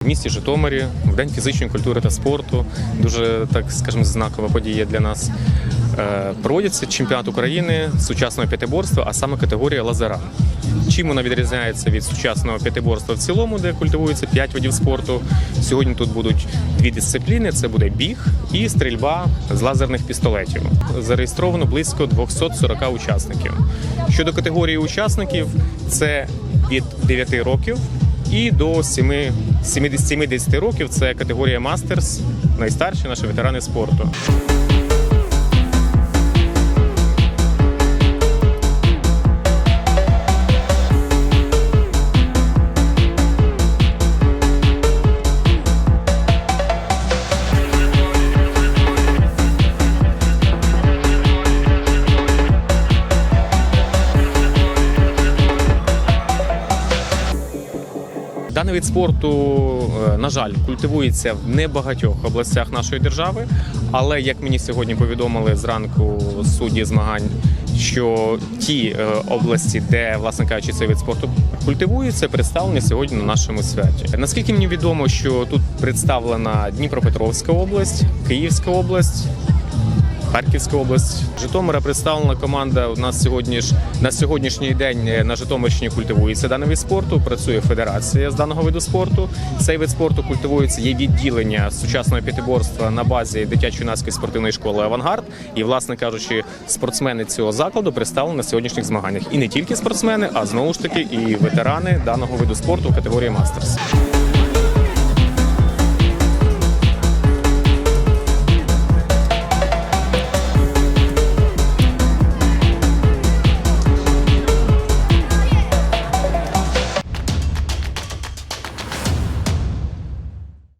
В місті Житомирі в день фізичної культури та спорту дуже так, скажімо, знакова подія для нас. Е, Проводиться чемпіонат України сучасного п'ятиборства, а саме категорія лазера. Чим вона відрізняється від сучасного п'ятиборства в цілому, де культивується 5 видів спорту. Сьогодні тут будуть дві дисципліни: це буде біг і стрільба з лазерних пістолетів. Зареєстровано близько 240 учасників. Щодо категорії учасників, це від 9 років і до 7, 70 70 років це категорія мастерс, найстарші наші ветерани спорту. Даний вид спорту, е, на жаль, культивується в небагатьох областях нашої держави. Але як мені сьогодні повідомили зранку судді змагань, що ті е, області, де, власне кажучи, цей вид спорту культивується, представлені сьогодні на нашому святі. Наскільки мені відомо, що тут представлена Дніпропетровська область, Київська область. Харківська область, Житомира представлена команда. У нас сьогодні ж на сьогоднішній день на Житомирщині культивується даний вид спорту. Працює федерація з даного виду спорту. Цей вид спорту культивується. Є відділення сучасного п'ятиборства на базі дитячо-юнацької спортивної школи Авангард. І, власне кажучи, спортсмени цього закладу представлені на сьогоднішніх змаганнях. І не тільки спортсмени, а знову ж таки і ветерани даного виду спорту категорії мастерс.